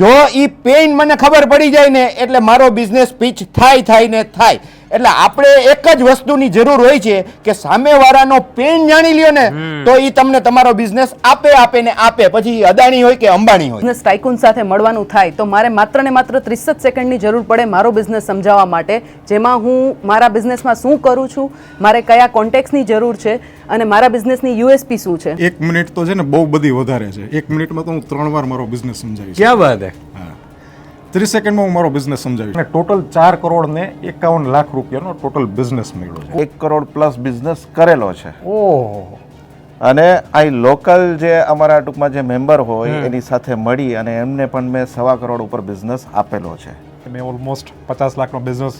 જો એ પેઇન મને ખબર પડી જાય ને એટલે મારો બિઝનેસ પીચ થાય થાય ને થાય એટલે આપણે એક જ વસ્તુની જરૂર હોય છે કે સામેવાળાનો પેન જાણી લ્યો ને તો એ તમને તમારો બિઝનેસ આપે આપે ને આપે પછી અદાણી હોય કે અંબાણી હોય બિઝનેસ ટાઇકુન સાથે મળવાનું થાય તો મારે માત્ર ને માત્ર ત્રીસ જ સેકન્ડની જરૂર પડે મારો બિઝનેસ સમજાવવા માટે જેમાં હું મારા બિઝનેસમાં શું કરું છું મારે કયા કોન્ટેક્ટની જરૂર છે અને મારા બિઝનેસની યુએસપી શું છે એક મિનિટ તો છે ને બહુ બધી વધારે છે એક મિનિટમાં તો હું ત્રણ વાર મારો બિઝનેસ સમજાવીશ ક્યાં વાત હા ત્રીસ સેકન્ડમાં હું મારો બિઝનેસ સમજાવી અને ટોટલ ચાર કરોડ ને એકાવન લાખ રૂપિયાનો ટોટલ બિઝનેસ મળ્યો છે એક કરોડ પ્લસ બિઝનેસ કરેલો છે ઓહો અને અહીં લોકલ જે અમારા ટૂંકમાં જે મેમ્બર હોય એની સાથે મળી અને એમને પણ મેં સવા કરોડ ઉપર બિઝનેસ આપેલો છે મેં ઓલમોસ્ટ પચાસ લાખનો બિઝનેસ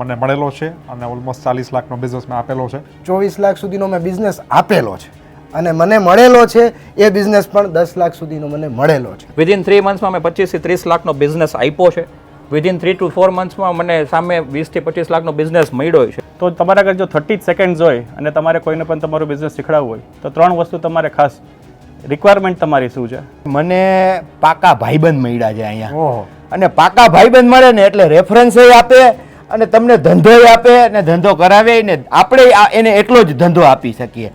મને મળેલો છે અને ઓલમોસ્ટ ચાલીસ લાખનો બિઝનેસ મેં આપેલો છે ચોવીસ લાખ સુધીનો મેં બિઝનેસ આપેલો છે અને મને મળેલો છે એ બિઝનેસ પણ દસ લાખ સુધીનો મને મળેલો છે વિધિન થ્રી મંથમાં મેં પચીસથી ત્રીસ લાખનો બિઝનેસ આપ્યો છે વિધિન થ્રી ટુ ફોર મંથમાં મને સામે વીસથી પચીસ લાખનો બિઝનેસ મળ્યો છે તો તમારા આગળ જો થર્ટી સેકન્ડ્સ હોય અને તમારે કોઈને પણ તમારું બિઝનેસ શીખડાવવું હોય તો ત્રણ વસ્તુ તમારે ખાસ રિક્વાયરમેન્ટ તમારી શું છે મને પાકા ભાઈબંધ મળ્યા છે અહીંયા અને પાકા ભાઈબંધ મળે ને એટલે રેફરન્સ આપે અને તમને ધંધો આપે અને ધંધો કરાવે ને આપણે એને એટલો જ ધંધો આપી શકીએ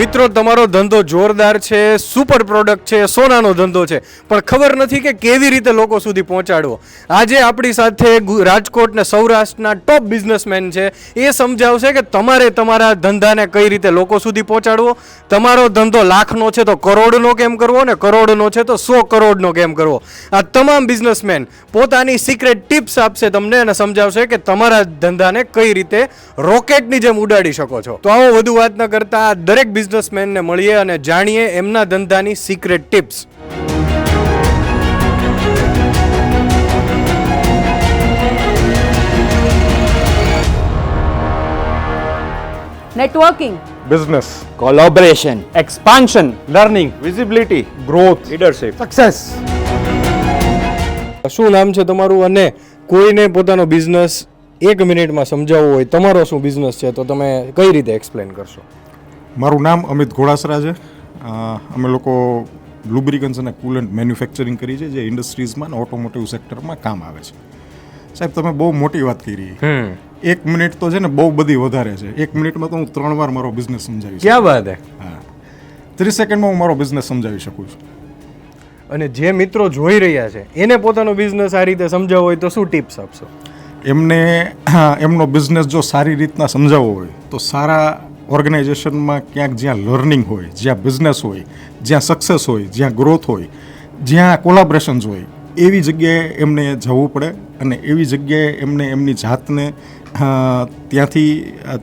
મિત્રો તમારો ધંધો જોરદાર છે સુપર પ્રોડક્ટ છે સોનાનો ધંધો છે પણ ખબર નથી કે કેવી રીતે લોકો સુધી પહોંચાડવો આજે આપણી સાથે રાજકોટ ને સૌરાષ્ટ્રના ટોપ બિઝનેસમેન છે એ સમજાવશે કે તમારે તમારા ધંધાને કઈ રીતે લોકો સુધી પહોંચાડવો તમારો ધંધો લાખનો છે તો કરોડનો કેમ કરવો ને કરોડનો છે તો સો કરોડનો કેમ કરવો આ તમામ બિઝનેસમેન પોતાની સિક્રેટ ટિપ્સ આપશે તમને અને સમજાવશે કે તમારા ધંધાને કઈ રીતે રોકેટની જેમ ઉડાડી શકો છો તો આવો વધુ વાત ન કરતા દરેક બિઝનેસમેનને મળીએ અને જાણીએ એમના ધંધાની secret tips networking business collaboration expansion learning visibility growth leadership success શું નામ છે તમારું અને કોઈને પોતાનો બિઝનેસ એક મિનિટમાં સમજાવવો હોય તમારો શું બિઝનેસ છે તો તમે કઈ રીતે એક્સપ્લેન કરશો મારું નામ અમિત ઘોડાસરા છે અમે લોકો લુબ્રિકન્સ અને કુલન્ટ મેન્યુફેક્ચરિંગ કરી છે જે ઇન્ડસ્ટ્રીઝમાં અને ઓટોમોટિવ સેક્ટરમાં કામ આવે છે સાહેબ તમે બહુ મોટી વાત કરી એક મિનિટ તો છે ને બહુ બધી વધારે છે એક મિનિટમાં તો હું ત્રણ વાર મારો બિઝનેસ સમજાવીશ ક્યાં વાત હા ત્રીસ સેકન્ડમાં હું મારો બિઝનેસ સમજાવી શકું છું અને જે મિત્રો જોઈ રહ્યા છે એને પોતાનો બિઝનેસ આ રીતે સમજાવવો હોય તો શું ટિપ્સ આપશો એમને એમનો બિઝનેસ જો સારી રીતના સમજાવવો હોય તો સારા ઓર્ગેનાઇઝેશનમાં ક્યાંક જ્યાં લર્નિંગ હોય જ્યાં બિઝનેસ હોય જ્યાં સક્સેસ હોય જ્યાં ગ્રોથ હોય જ્યાં કોલાબરેશન્સ હોય એવી જગ્યાએ એમને જવું પડે અને એવી જગ્યાએ એમને એમની જાતને ત્યાંથી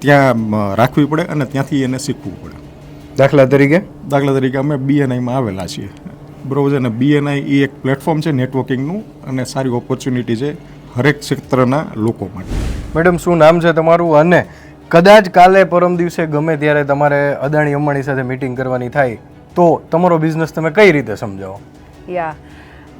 ત્યાં રાખવી પડે અને ત્યાંથી એને શીખવું પડે દાખલા તરીકે દાખલા તરીકે અમે બીએનઆઈમાં આવેલા છીએ બરોબર છે અને બીએનઆઈ એ એક પ્લેટફોર્મ છે નેટવર્કિંગનું અને સારી ઓપોર્ચ્યુનિટી છે હરેક ક્ષેત્રના લોકો માટે મેડમ શું નામ છે તમારું અને કદાચ કાલે પરમ દિવસે ગમે ત્યારે તમારે અદાણી અંબાણી સાથે મીટિંગ કરવાની થાય તો તમારો બિઝનેસ તમે કઈ રીતે સમજાવો યા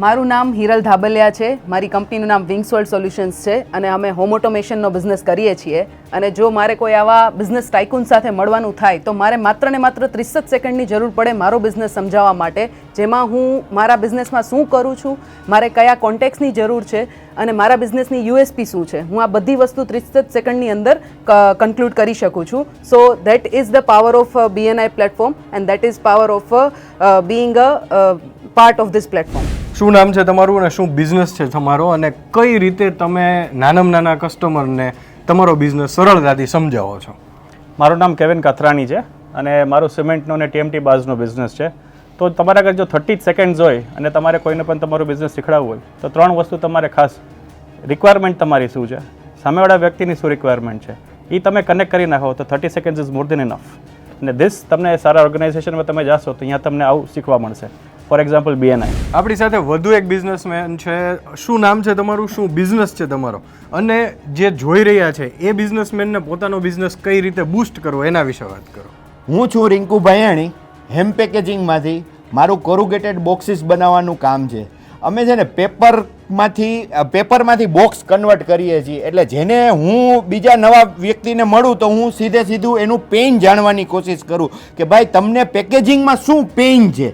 મારું નામ હિરલ ધાબલિયા છે મારી કંપનીનું નામ વિંગ્સ વર્લ્ડ સોલ્યુશન્સ છે અને અમે હોમ ઓટોમેશનનો બિઝનેસ કરીએ છીએ અને જો મારે કોઈ આવા બિઝનેસ ટાઇકુન સાથે મળવાનું થાય તો મારે માત્ર ને માત્ર ત્રીસ જ સેકન્ડની જરૂર પડે મારો બિઝનેસ સમજાવવા માટે જેમાં હું મારા બિઝનેસમાં શું કરું છું મારે કયા કોન્ટેક્ટ્સની જરૂર છે અને મારા બિઝનેસની યુએસપી શું છે હું આ બધી વસ્તુ ત્રીસ જ સેકન્ડની અંદર કન્ક્લુડ કરી શકું છું so that is the power of BNI platform and that is power of being a part of this platform શું નામ છે તમારું અને શું બિઝનેસ છે તમારો અને કઈ રીતે તમે નાનામાં નાના કસ્ટમરને તમારો બિઝનેસ સરળતાથી સમજાવો છો મારું નામ કેવિન કથરાણી છે અને મારું સિમેન્ટનો અને ટીએમટી બાઝનો બિઝનેસ છે તો તમારા આગળ જો થર્ટી સેકન્ડ્સ હોય અને તમારે કોઈને પણ તમારો બિઝનેસ શીખડાવવું હોય તો ત્રણ વસ્તુ તમારે ખાસ રિક્વાયરમેન્ટ તમારી શું છે સામેવાળા વ્યક્તિની શું રિક્વાયરમેન્ટ છે એ તમે કનેક્ટ કરી નાખો તો thirty seconds is more than enough અને ધીસ તમને સારા ઓર્ગેનાઇઝેશનમાં તમે જાશો તો અહીંયા તમને આવું શીખવા મળશે ફોર એક્ઝામ્પલ બીએનઆઈ આપણી સાથે વધુ એક બિઝનેસમેન છે શું નામ છે તમારું શું બિઝનેસ છે તમારો અને જે જોઈ રહ્યા છે એ બિઝનેસમેનને પોતાનો બિઝનેસ કઈ રીતે બૂસ્ટ કરવો એના વિશે વાત કરો હું છું રિંકુ ભાયાણી હેમ પેકેજિંગમાંથી મારું કોરુગેટેડ બોક્સિસ બનાવવાનું કામ છે અમે છે ને પેપર પેપર માંથી બોક્સ કન્વર્ટ કરીએ છીએ એટલે જેને હું બીજા નવા વ્યક્તિને મળું તો હું સીધે સીધું એનું પેઇન જાણવાની કોશિશ કરું કે ભાઈ તમને પેકેજિંગમાં શું પેઇન છે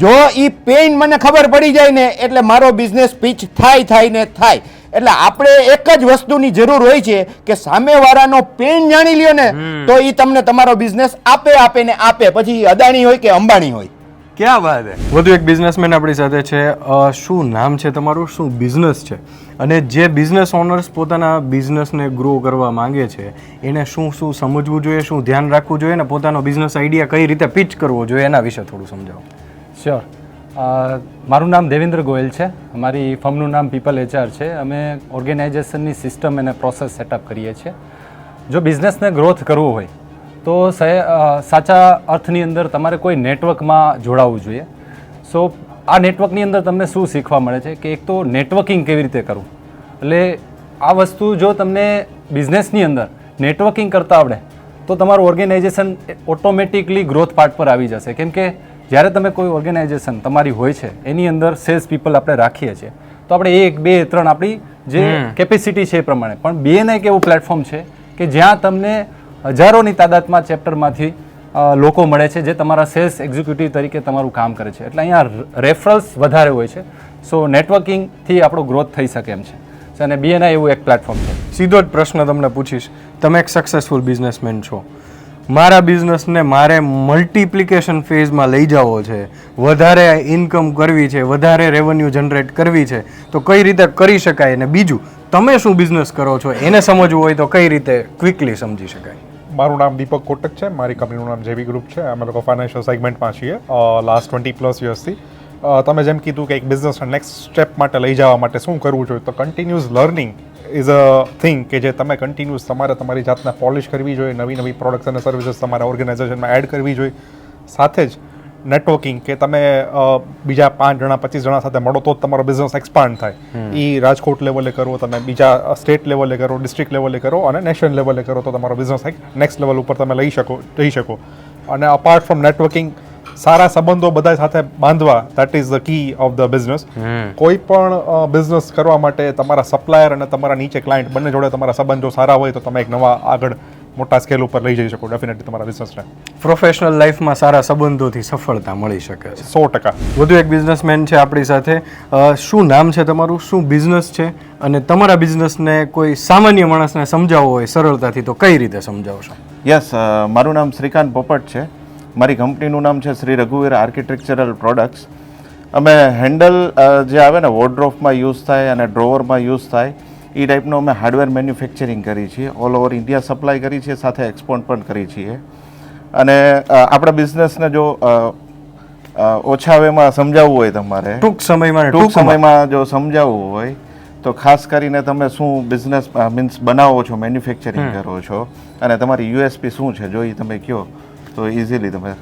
જો એ પેઇન મને ખબર પડી જાય ને એટલે મારો બિઝનેસ પીચ થાય થાય ને થાય એટલે આપણે એક જ વસ્તુની જરૂર હોય છે કે સામેવાળાનો પેન જાણી લ્યો ને તો એ તમને તમારો બિઝનેસ આપે આપે ને આપે પછી અદાણી હોય કે અંબાણી હોય ક્યાં વાત હે વધુ એક બિઝનેસમેન આપણી સાથે છે શું નામ છે તમારું શું બિઝનેસ છે અને જે બિઝનેસ ઓનર્સ પોતાના બિઝનેસને ગ્રો કરવા માંગે છે એને શું શું સમજવું જોઈએ શું ધ્યાન રાખવું જોઈએ અને પોતાનો બિઝનેસ આઈડિયા કઈ રીતે પિચ કરવો જોઈએ એના વિશે થોડું સમજાવો શ્યોર મારું નામ દેવેન્દ્ર ગોયલ છે અમારી ફર્મનું નામ પીપલ એચઆર છે અમે ઓર્ગેનાઇઝેશનની સિસ્ટમ અને પ્રોસેસ સેટઅપ કરીએ છીએ જો બિઝનેસને ગ્રોથ કરવો હોય તો સાચા અર્થની અંદર તમારે કોઈ નેટવર્કમાં જોડાવવું જોઈએ સો આ નેટવર્કની અંદર તમને શું શીખવા મળે છે કે એક તો નેટવર્કિંગ કેવી રીતે કરવું એટલે આ વસ્તુ જો તમને બિઝનેસની અંદર નેટવર્કિંગ કરતા આવડે તો તમારું ઓર્ગેનાઇઝેશન ઓટોમેટિકલી ગ્રોથ પાર્ટ પર આવી જશે કેમ કે જ્યારે તમે કોઈ ઓર્ગેનાઇઝેશન તમારી હોય છે એની અંદર સેલ્સ પીપલ આપણે રાખીએ છીએ તો આપણે એક બે ત્રણ આપણી જે કેપેસિટી છે એ પ્રમાણે પણ બે એક એવું પ્લેટફોર્મ છે કે જ્યાં તમને હજારોની તાદાદમાં ચેપ્ટરમાંથી લોકો મળે છે જે તમારા સેલ્સ એક્ઝિક્યુટિવ તરીકે તમારું કામ કરે છે એટલે અહીંયા રેફરલ્સ વધારે હોય છે સો નેટવર્કિંગથી આપણો ગ્રોથ થઈ શકે એમ છે અને બીએનઆઈ એવું એક પ્લેટફોર્મ છે સીધો જ પ્રશ્ન તમને પૂછીશ તમે એક સક્સેસફુલ બિઝનેસમેન છો મારા બિઝનેસને મારે મલ્ટિપ્લિકેશન ફેઝમાં લઈ જવો છે વધારે ઇન્કમ કરવી છે વધારે રેવન્યુ જનરેટ કરવી છે તો કઈ રીતે કરી શકાય અને બીજું તમે શું બિઝનેસ કરો છો એને સમજવું હોય તો કઈ રીતે ક્વિકલી સમજી શકાય મારું નામ દીપક કોટક છે મારી કંપનીનું નામ જેવી ગ્રુપ છે અમે લોકો ફાઇનાન્શિયલ સેગમેન્ટમાં છીએ લાસ્ટ ટ્વેન્ટી પ્લસ યર્સથી તમે જેમ કીધું કે એક બિઝનેસના નેક્સ્ટ સ્ટેપ માટે લઈ જવા માટે શું કરવું જોઈએ તો continuous learning is a thing કે જે તમે કન્ટિન્યુઅસ તમારે તમારી જાતને પોલિશ કરવી જોઈએ નવી નવી પ્રોડક્ટ્સ અને સર્વિસીસ તમારા ઓર્ગેનાઇઝેશનમાં એડ કરવી જોઈએ સાથે જ નેટવર્કિંગ કે તમે બીજા પાંચ જણા પચીસ જણા સાથે મળો તો તમારો બિઝનેસ એક્સપાન્ડ થાય એ રાજકોટ લેવલે કરો તમે બીજા સ્ટેટ લેવલે કરો ડિસ્ટ્રિક્ટ લેવલે કરો અને નેશનલ લેવલે કરો તો તમારો બિઝનેસ નેક્સ્ટ લેવલ ઉપર તમે લઈ શકો જઈ શકો અને અપાર્ટ ફ્રોમ નેટવર્કિંગ સારા સંબંધો બધા સાથે બાંધવા that is the key of the business કોઈ પણ બિઝનેસ કરવા માટે તમારા સપ્લાયર અને તમારા નીચે ક્લાયન્ટ બંને જોડે તમારા સંબંધો સારા હોય તો તમે એક નવા આગળ મોટા સ્કેલ ઉપર લઈ જઈ શકો ડેફિનેટલી તમારા બિઝનેસને પ્રોફેશનલ લાઈફમાં સારા સંબંધોથી સફળતા મળી શકે છે સો ટકા વધુ એક બિઝનેસમેન છે આપણી સાથે શું નામ છે તમારું શું બિઝનેસ છે અને તમારા બિઝનેસને કોઈ સામાન્ય માણસને સમજાવવો હોય સરળતાથી તો કઈ રીતે સમજાવશો યસ મારું નામ શ્રીકાંત પોપટ છે મારી કંપનીનું નામ છે શ્રી રઘુવીર આર્કિટેક્ચરલ પ્રોડક્ટ્સ અમે હેન્ડલ જે આવે ને વોર્ડ્રોફમાં યુઝ થાય અને ડ્રોવરમાં યુઝ થાય એ ટાઈપનું અમે હાર્ડવેર મેન્યુફેક્ચરિંગ કરી છીએ ઓલ ઓવર ઇન્ડિયા સપ્લાય કરી છીએ સાથે એક્સપોર્ટ પણ કરી છીએ અને આપણા બિઝનેસને જો ઓછા વેમાં સમજાવવું હોય તમારે ટૂંક સમયમાં ટૂંક સમયમાં જો સમજાવવું હોય તો ખાસ કરીને તમે શું બિઝનેસ મીન્સ બનાવો છો મેન્યુફેક્ચરિંગ કરો છો અને તમારી યુએસપી શું છે જો એ તમે કહો તો ઇઝીલી તમે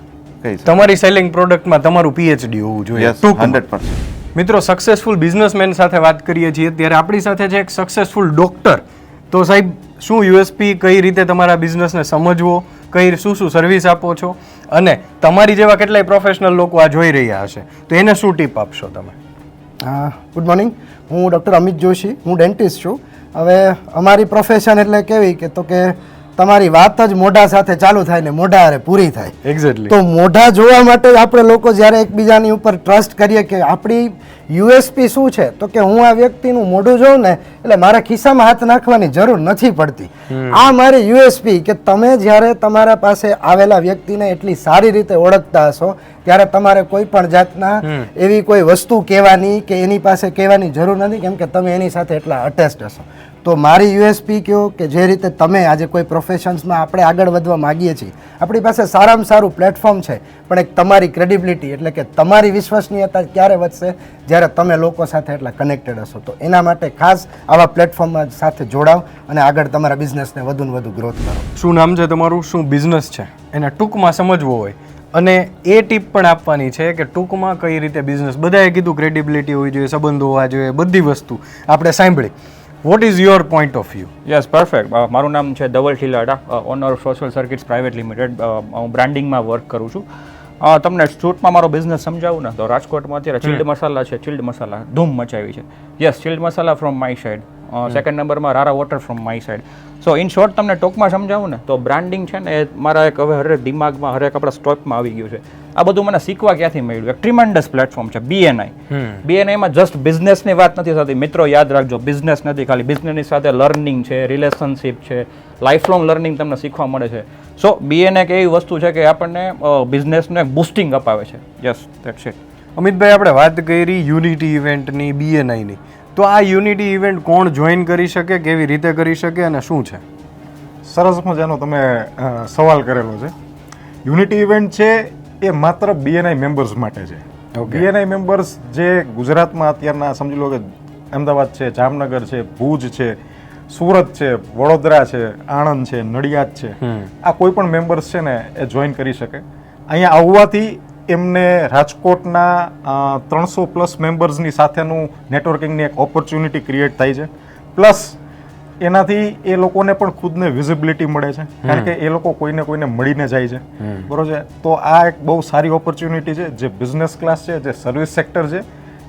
કહી તમારી સેલિંગ પ્રોડક્ટમાં તમારું પીએચડી હોવું જોઈએ હંડ્રેડ પર્સન્ટ મિત્રો સક્સેસફુલ બિઝનેસમેન સાથે વાત કરીએ છીએ ત્યારે આપણી સાથે છે એક સક્સેસફુલ ડૉક્ટર તો સાહેબ શું યુએસપી કઈ રીતે તમારા બિઝનેસને સમજવો કઈ શું શું સર્વિસ આપો છો અને તમારી જેવા કેટલાય પ્રોફેશનલ લોકો આ જોઈ રહ્યા હશે તો એને શું ટીપ આપશો તમે ગુડ મોર્નિંગ હું ડૉક્ટર અમિત જોશી હું ડેન્ટિસ્ટ છું હવે અમારી પ્રોફેશન એટલે કેવી કે તો કે તમારી વાત જ મોઢા સાથે ચાલુ થાય ને મોઢા અરે પૂરી થાય એક્ઝેક્ટલી તો મોઢા જોવા માટે આપણે લોકો જ્યારે એકબીજાની ઉપર ટ્રસ્ટ કરીએ કે આપણી યુએસપી શું છે તો કે હું આ વ્યક્તિનું મોઢું જોઉં ને એટલે મારા ખિસ્સામાં હાથ નાખવાની જરૂર નથી પડતી આ મારી યુએસપી કે તમે જ્યારે તમારા પાસે આવેલા વ્યક્તિને એટલી સારી રીતે ઓળખતા હશો ત્યારે તમારે કોઈ પણ જાતના એવી કોઈ વસ્તુ કહેવાની કે એની પાસે કહેવાની જરૂર નથી કેમ કે તમે એની સાથે એટલા અટેસ્ટ હશો તો મારી યુએસપી કહો કે જે રીતે તમે આજે કોઈ પ્રોફેશન્સમાં આપણે આગળ વધવા માગીએ છીએ આપણી પાસે સારામાં સારું પ્લેટફોર્મ છે પણ એક તમારી ક્રેડિબિલિટી એટલે કે તમારી વિશ્વસનીયતા ક્યારે વધશે જ્યારે તમે લોકો સાથે એટલા કનેક્ટેડ હશો તો એના માટે ખાસ આવા પ્લેટફોર્મમાં સાથે જોડાવ અને આગળ તમારા બિઝનેસને વધુ ને વધુ ગ્રોથ કરો શું નામ છે તમારું શું બિઝનેસ છે એને ટૂંકમાં સમજવો હોય અને એ ટીપ પણ આપવાની છે કે ટૂંકમાં કઈ રીતે બિઝનેસ બધાએ કીધું ક્રેડિબિલિટી હોવી જોઈએ સંબંધો હોવા જોઈએ બધી વસ્તુ આપણે સાંભળી what is your point of view yes perfect મારું નામ છે Dhaval Thilada owner social circuits private limited હું બ્રાન્ડિંગમાં વર્ક કરું છું તમને શૂટમાં મારો બિઝનેસ સમજાવું ને તો રાજકોટમાં અત્યારે ચિલ્ડ મસાલા છે ચિલ્ડ મસાલા ધૂમ મચાવી છે yes chilled masala from my side second નંબરમાં રારા water from my side so in short તમને ટોકમાં સમજાવું ને તો બ્રાન્ડિંગ છે ને એ મારા એક હવે હરેક દિમાગમાં હરેક આપણા સ્ટોકમાં આવી ગયું છે આ બધું મને શીખવા ક્યાંથી મળ્યું એક ટ્રીમન્ડસ પ્લેટફોર્મ છે બીએનઆઈ બીએનઆઈમાં જસ્ટ બિઝનેસની વાત નથી થતી મિત્રો યાદ રાખજો બિઝનેસ નથી ખાલી બિઝનેસની સાથે લર્નિંગ છે રિલેશનશિપ છે લાઈફ લાઈફલોંગ લર્નિંગ તમને શીખવા મળે છે સો બીએનએ એક એવી વસ્તુ છે કે આપણને બિઝનેસને બુસ્ટિંગ અપાવે છે યસ દેટ્સ છે અમિતભાઈ આપણે વાત કરી યુનિટી ઇવેન્ટની બીએનઆઈની તો આ યુનિટી ઇવેન્ટ કોણ જોઈન કરી શકે કેવી રીતે કરી શકે અને શું છે સરસ મજાનો તમે સવાલ કરેલો છે યુનિટી ઇવેન્ટ છે એ માત્ર બીએનઆઈ મેમ્બર્સ માટે છે બીએનઆઈ મેમ્બર્સ જે ગુજરાતમાં અત્યારના સમજી લો કે અમદાવાદ છે જામનગર છે ભુજ છે સુરત છે વડોદરા છે આણંદ છે નડિયાદ છે આ કોઈ પણ મેમ્બર્સ છે ને એ જોઈન કરી શકે અહીંયા આવવાથી એમને રાજકોટના ત્રણસો પ્લસ મેમ્બર્સની સાથેનું નેટવર્કિંગની એક ઓપોર્ચ્યુનિટી ક્રિએટ થાય છે પ્લસ એનાથી એ લોકોને પણ ખુદને વિઝિબિલિટી મળે છે કારણ કે એ લોકો કોઈને કોઈને મળીને જાય છે બરોબર છે તો આ એક બહુ સારી ઓપોર્ચ્યુનિટી છે જે બિઝનેસ ક્લાસ છે જે સર્વિસ સેક્ટર છે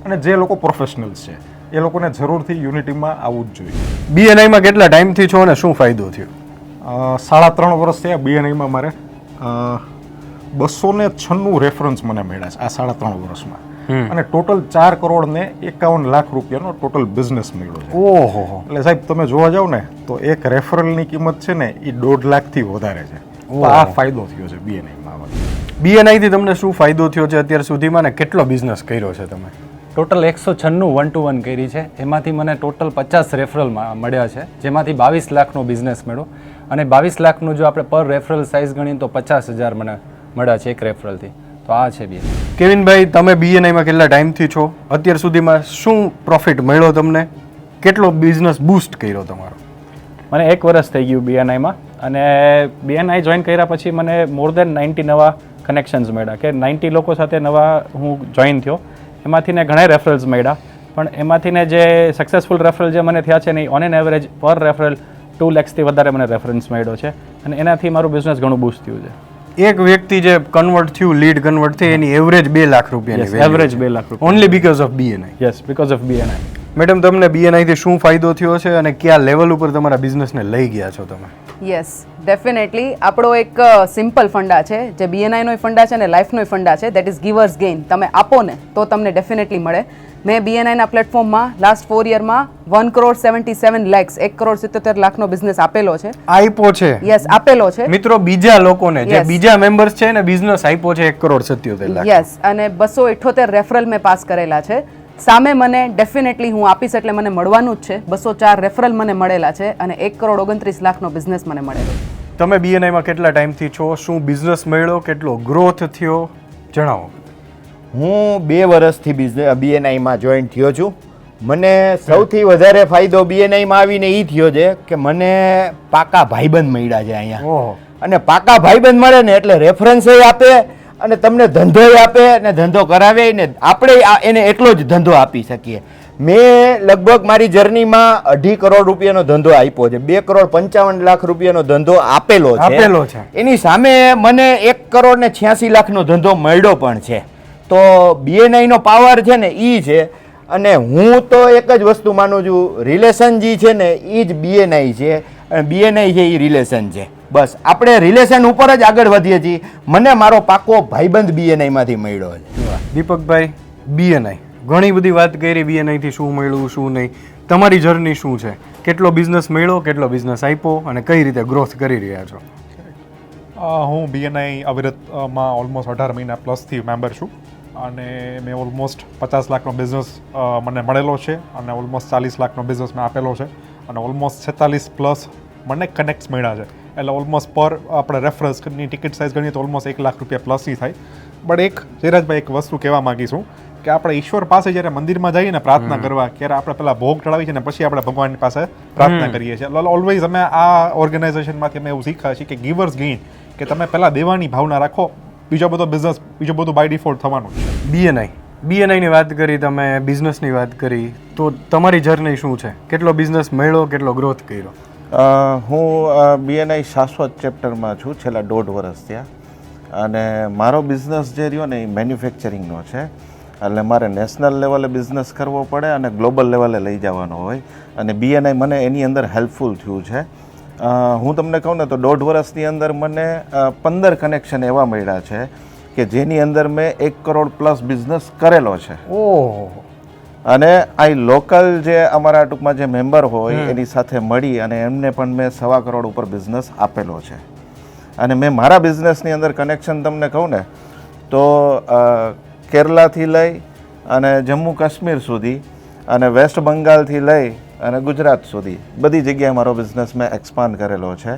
અને જે લોકો પ્રોફેશનલ છે એ લોકોને જરૂરથી યુનિટીમાં આવવું જ જોઈએ બીએનઆઈમાં કેટલા ટાઈમથી છો અને શું ફાયદો થયો સાડા ત્રણ વર્ષ થયા બીએનઆઈમાં મારે બસો ને છન્નું રેફરન્સ મને મળ્યા છે આ સાડા ત્રણ વર્ષમાં અને ટોટલ ચાર કરોડ ને એકાવન લાખ રૂપિયાનો ટોટલ બિઝનેસ મળ્યો છે ઓહો એટલે સાહેબ તમે જોવા જાવ ને તો એક રેફરલની કિંમત છે ને એ દોઢ લાખથી વધારે છે આ ફાયદો થયો છે બીએનઆઈમાં બીએનઆઈથી તમને શું ફાયદો થયો છે અત્યાર સુધીમાં ને કેટલો બિઝનેસ કર્યો છે તમે ટોટલ એકસો છન્નું વન ટુ વન કરી છે એમાંથી મને ટોટલ પચાસ રેફરલ મળ્યા છે જેમાંથી બાવીસ લાખનો બિઝનેસ મળ્યો અને બાવીસ લાખનું જો આપણે પર રેફરલ સાઇઝ ગણીએ તો પચાસ હજાર મને મળ્યા છે એક રેફરલથી પા છે બી કેવિનભાઈ તમે બીએનઆઈમાં કેટલા ટાઈમથી છો અત્યાર સુધીમાં શું પ્રોફિટ મળ્યો તમને કેટલો બિઝનેસ બૂસ્ટ કર્યો તમારો મને એક વર્ષ થઈ ગયું બીએનઆઈમાં અને બીએનઆઈ જોઈન કર્યા પછી મને મોર દેન નાઇન્ટી નવા કનેક્શન્સ મળ્યા કે નાઇન્ટી લોકો સાથે નવા હું જોઈન થયો એમાંથી ને ઘણા રેફરલ્સ મળ્યા પણ એમાંથી ને જે સક્સેસફુલ રેફરલ જે મને થયા છે ને ઓન એન એવરેજ પર રેફરલ ટુ લેક્સથી વધારે મને રેફરન્સ મળ્યો છે અને એનાથી મારું બિઝનેસ ઘણું બૂસ્ટ થયું છે એક વ્યક્તિ જે કન્વર્ટ થયું લીડ કન્વર્ટ થઈ એની એવરેજ બે લાખ રૂપિયા એવરેજ બે લાખ રૂપિયા only because of BNI yes because of BNI madam તમને બીએનઆઈથી શું ફાયદો થયો છે અને કયા લેવલ ઉપર તમારા બિઝનેસને લઈ ગયા છો તમે યસ ડેફિનેટલી આપણો એક સિમ્પલ ફંડા છે જે બીએનઆઈનો ફંડા છે અને લાઈફનો ફંડા છે દેટ ઇઝ ગિવર્સ ગેઇન તમે આપો ને તો તમને ડેફિનેટલી મળે મેં બીએનઆઈના પ્લેટફોર્મમાં last four યરમાં one crore seventy seven lakhs એક કરોડ સિત્તોતેર લાખનો બિઝનેસ આપેલો છે આઈપો છે યસ આપેલો છે મિત્રો બીજા લોકોને જે બીજા મેમ્બર્સ છે ને બિઝનેસ આઈપો છે એક કરોડ સિત્યોતેર યસ અને બસો ઇઠોતેર રેફરલ મેં પાસ કરેલા છે સામે મને ડેફિનેટલી હું આપીશ એટલે મને મળવાનું જ છે બસો ચાર રેફરલ મને મળેલા છે અને એક કરોડ ઓગણત્રીસ લાખનો બિઝનેસ મને મળેલો તમે બીએનઆઈમાં કેટલા ટાઈમથી છો શું બિઝનેસ મળ્યો કેટલો ગ્રોથ થયો જણાવો હું બે વર્ષથી બિઝનેસ બીએનઆઈમાં જોઈન થયો છું મને સૌથી વધારે ફાયદો બીએનઆઈમાં આવીને એ થયો છે કે મને પાકા ભાઈબંધ મળ્યા છે અહીંયા અને પાકા ભાઈબંધ મળે ને એટલે રેફરન્સ આપે અને તમને ધંધો આપે અને ધંધો કરાવે ને આપણે એને એટલો જ ધંધો આપી શકીએ મેં લગભગ મારી જર્નીમાં અઢી કરોડ રૂપિયાનો ધંધો આપ્યો છે બે કરોડ પંચાવન લાખ રૂપિયાનો ધંધો આપેલો છે આપેલો છે એની સામે મને એક કરોડ ને છ્યાસી લાખનો ધંધો મળ્યો પણ છે તો બીએનઆઈનો પાવર છે ને એ છે અને હું તો એક જ વસ્તુ માનું છું રિલેશન જે છે ને એ જ બીએનઆઈ છે અને બીએનઆઈ છે એ રિલેશન છે બસ આપણે રિલેશન ઉપર જ આગળ વધીએ છીએ મને મારો પાકો ભાઈબંધ બીએનઆઈમાંથી મળ્યો છે દીપકભાઈ બીએનઆઈ ઘણી બધી વાત કરી બીએનઆઈથી શું મળ્યું શું નહીં તમારી જર્ની શું છે કેટલો બિઝનેસ મળ્યો કેટલો બિઝનેસ આપ્યો અને કઈ રીતે ગ્રોથ કરી રહ્યા છો હું બીએનઆઈ અવિરતમાં ઓલમોસ્ટ અઢાર મહિના પ્લસથી મેમ્બર છું અને મેં ઓલમોસ્ટ પચાસ લાખનો બિઝનેસ મને મળેલો છે અને ઓલમોસ્ટ ચાલીસ લાખનો બિઝનેસ મેં આપેલો છે અને ઓલમોસ્ટ છેતાલીસ પ્લસ મને કનેક્ટ મળ્યા છે એટલે ઓલમોસ્ટ પર આપણે રેફરન્સની ટિકિટ સાઇઝ ગણીએ તો ઓલમોસ્ટ એક લાખ રૂપિયા પ્લસની થાય બટ એક જયરાજભાઈ એક વસ્તુ કહેવા માગીશું કે આપણે ઈશ્વર પાસે જ્યારે મંદિરમાં જઈએ ને પ્રાર્થના કરવા ત્યારે આપણે પહેલાં ભોગ ચડાવી છે ને પછી આપણે ભગવાનની પાસે પ્રાર્થના કરીએ છીએ ઓલવેઝ અમે આ ઓર્ગેનાઇઝેશનમાંથી અમે એવું શીખ્યા છીએ કે ગિવર્સ ગેઇન કે તમે પહેલાં દેવાની ભાવના રાખો બીજો બધો બિઝનેસ બીજો બધો બાય ડિફોલ્ટ થવાનો બીએનઆઈ બીએનઆઈની વાત કરી તમે બિઝનેસની વાત કરી તો તમારી જર્ની શું છે કેટલો બિઝનેસ મળ્યો કેટલો ગ્રોથ કર્યો હું બીએનઆઈ શાશ્વત ચેપ્ટરમાં છું છેલ્લા દોઢ વર્ષ ત્યાં અને મારો બિઝનેસ જે રહ્યો ને એ મેન્યુફેક્ચરિંગનો છે એટલે મારે નેશનલ લેવલે બિઝનેસ કરવો પડે અને ગ્લોબલ લેવલે લઈ જવાનો હોય અને બીએનઆઈ મને એની અંદર હેલ્પફુલ થયું છે હું તમને કહું ને તો દોઢ વર્ષની અંદર મને પંદર કનેક્શન એવા મળ્યા છે કે જેની અંદર મેં એક કરોડ પ્લસ બિઝનેસ કરેલો છે ઓહ અને અહીં લોકલ જે અમારા ટૂંકમાં જે મેમ્બર હોય એની સાથે મળી અને એમને પણ મેં સવા કરોડ ઉપર બિઝનેસ આપેલો છે અને મેં મારા બિઝનેસની અંદર કનેક્શન તમને કહું ને તો કેરલાથી લઈ અને જમ્મુ કાશ્મીર સુધી અને વેસ્ટ બંગાળથી લઈ અને ગુજરાત સુધી બધી જગ્યાએ મારો બિઝનેસ મેં એક્સપાન્ડ કરેલો છે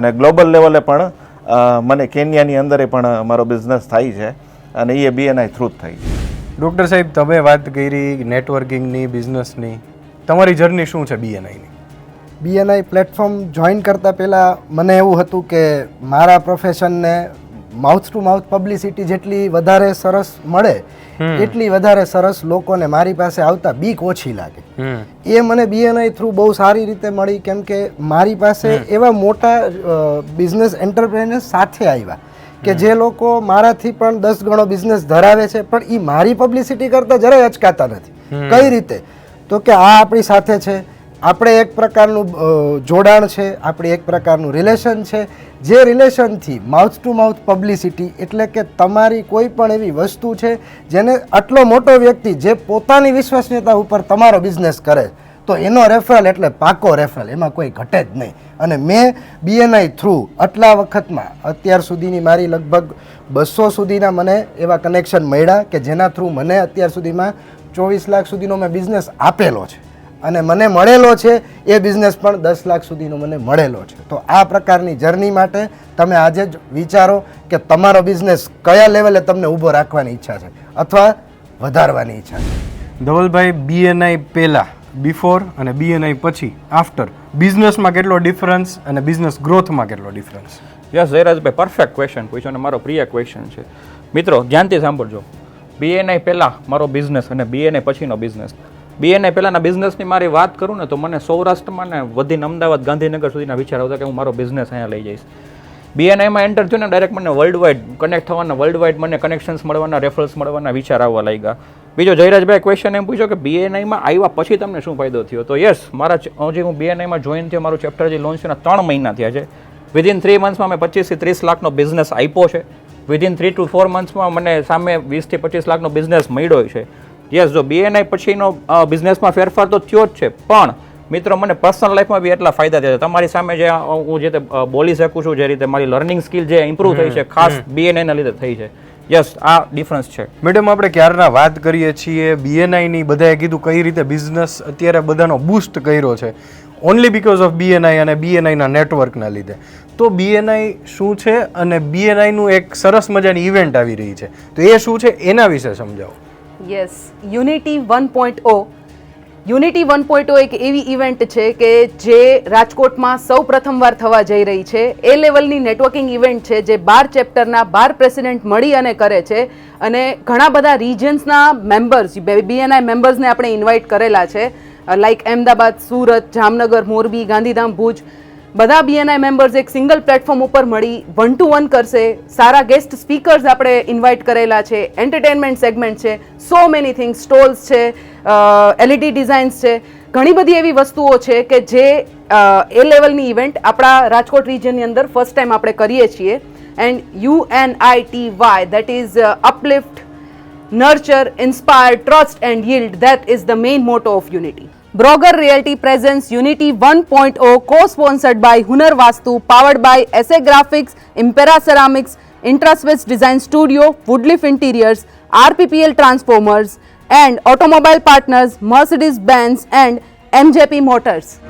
અને ગ્લોબલ લેવલે પણ મને કેન્યાની અંદરે પણ મારો બિઝનેસ થાય છે અને એ બીએનઆઈ થ્રુ જ થાય છે ડૉક્ટર સાહેબ તમે વાત કરી નેટવર્કિંગની બિઝનેસની તમારી જર્ની શું છે બીએનઆઈની બીએનઆઈ પ્લેટફોર્મ જોઈન કરતાં પહેલાં મને એવું હતું કે મારા પ્રોફેશનને માઉથ ટુ માઉથ પબ્લિસિટી જેટલી વધારે સરસ મળે એટલી વધારે સરસ લોકોને મારી પાસે આવતા બીક ઓછી લાગે એ મને બીએનઆઈ થ્રુ બહુ સારી રીતે મળી કેમ કે મારી પાસે એવા મોટા બિઝનેસ એન્ટરપ્રેનર્સ સાથે આવ્યા કે જે લોકો મારાથી પણ દસ ગણો બિઝનેસ ધરાવે છે પણ એ મારી પબ્લિસિટી કરતાં જરાય અચકાતા નથી કઈ રીતે તો કે આ આપણી સાથે છે આપણે એક પ્રકારનું જોડાણ છે આપણી એક પ્રકારનું રિલેશન છે જે રિલેશનથી માઉથ ટુ માઉથ પબ્લિસિટી એટલે કે તમારી કોઈ પણ એવી વસ્તુ છે જેને આટલો મોટો વ્યક્તિ જે પોતાની વિશ્વસનીયતા ઉપર તમારો બિઝનેસ કરે છે તો એનો રેફરલ એટલે પાકો રેફરલ એમાં કોઈ ઘટે જ નહીં અને મેં બીએનઆઈ થ્રુ આટલા વખતમાં અત્યાર સુધીની મારી લગભગ બસો સુધીના મને એવા કનેક્શન મળ્યા કે જેના થ્રુ મને અત્યાર સુધીમાં ચોવીસ લાખ સુધીનો મેં બિઝનેસ આપેલો છે અને મને મળેલો છે એ બિઝનેસ પણ દસ લાખ સુધીનો મને મળેલો છે તો આ પ્રકારની જર્ની માટે તમે આજે જ વિચારો કે તમારો બિઝનેસ કયા લેવલે તમને ઊભો રાખવાની ઈચ્છા છે અથવા વધારવાની ઈચ્છા છે ધવલભાઈ બીએનઆઈ પહેલાં બિફોર અને બીએનઆઈ પછી આફ્ટર બિઝનેસમાં કેટલો ડિફરન્સ અને બિઝનેસ ગ્રોથમાં કેટલો ડિફરન્સ યસ જયરાજભાઈ પરફેક્ટ ક્વેશ્ચન પૂછ્યો અને મારો પ્રિય ક્વેશ્ચન છે મિત્રો ધ્યાનથી સાંભળજો બીએનઆઈ પહેલાં મારો બિઝનેસ અને બીએનઆઈ પછીનો બિઝનેસ આઈ પહેલાંના બિઝનેસની મારી વાત કરું ને તો મને સૌરાષ્ટ્રમાં ને વધીને અમદાવાદ ગાંધીનગર સુધીના વિચાર આવતા કે હું મારો બિઝનેસ અહીંયા લઈ જઈશ આઈમાં એન્ટર થયું ને ડાયરેક્ટ મને વર્લ્ડ વાઇડ કનેક્ટ થવાના વર્લ્ડ વાઇડ મને કનેક્શન્સ મળવાના રેફરન્સ મળવાના વિચાર આવવા લાગ્યા બીજો જયરાજભાઈ ક્વેશ્ચન એમ પૂછ્યો કે બીએનઆઈમાં આવ્યા પછી તમને શું ફાયદો થયો તો યસ મારા જે હું બીએનઆઈમાં જોઈન થયો મારું ચેપ્ટર જે લોન્ચ થયું ત્રણ મહિના થયા છે વિધિન થ્રી મંથ્સમાં મેં પચીસથી ત્રીસ લાખનો બિઝનેસ આપ્યો છે વિધિન થ્રી ટુ ફોર મંથ્સમાં મને સામે વીસથી પચીસ લાખનો બિઝનેસ મળ્યો છે યસ જો બીએનઆઈ પછીનો બિઝનેસમાં ફેરફાર તો થયો જ છે પણ મિત્રો મને પર્સનલ લાઈફમાં બી એટલા ફાયદા થયા છે તમારી સામે જે હું જે બોલી શકું છું જે રીતે મારી લર્નિંગ સ્કિલ જે ઇમ્પ્રૂવ થઈ છે ખાસ બીએનઆઈના લીધે થઈ છે યસ આ ડિફરન્સ છે મેડમ આપણે ક્યારના વાત કરીએ છીએ બીએનઆઈની બધાએ કીધું કઈ રીતે બિઝનેસ અત્યારે બધાનો બૂસ્ટ કર્યો છે ઓનલી બિકોઝ ઓફ બીએનઆઈ અને બીએનઆઈના નેટવર્કના લીધે તો બીએનઆઈ શું છે અને બીએનઆઈનું એક સરસ મજાની ઇવેન્ટ આવી રહી છે તો એ શું છે એના વિશે સમજાવો yes unity one point O unity one point એક એવી ઇવેન્ટ છે કે જે રાજકોટમાં સૌ પ્રથમવાર થવા જઈ રહી છે એ લેવલની નેટવર્કિંગ ઇવેન્ટ છે જે બાર ચેપ્ટરના બાર પ્રેસિડેન્ટ મળી અને કરે છે અને ઘણા બધા રિજન્સના મેમ્બર્સ બીએનઆઈ મેમ્બર્સને આપણે ઇન્વાઇટ કરેલા છે લાઇક અમદાવાદ સુરત જામનગર મોરબી ગાંધીધામ ભુજ બધા બીએનઆઈ મેમ્બર્સ એક સિંગલ પ્લેટફોર્મ ઉપર મળી વન ટુ વન કરશે સારા ગેસ્ટ સ્પીકર્સ આપણે ઇન્વાઇટ કરેલા છે એન્ટરટેનમેન્ટ સેગમેન્ટ છે સો મેની થિંગ્સ સ્ટોલ્સ છે એલઈડી ડિઝાઇન્સ e છે ઘણી બધી એવી વસ્તુઓ છે કે જે એ લેવલની ઇવેન્ટ આપણા રાજકોટ રિજિયનની અંદર ફર્સ્ટ ટાઈમ આપણે કરીએ છીએ and U N I T Y that is uplift nurture inspire trust and yield. That is the main motto of unity Broger Realty presents Unity 1.0 co-sponsored by Hunar Vastu, powered by SA Graphics, Impera Ceramics, Intraspace Design Studio, Woodleaf Interiors, RPPL Transformers and automobile partners Mercedes-Benz and MJP Motors.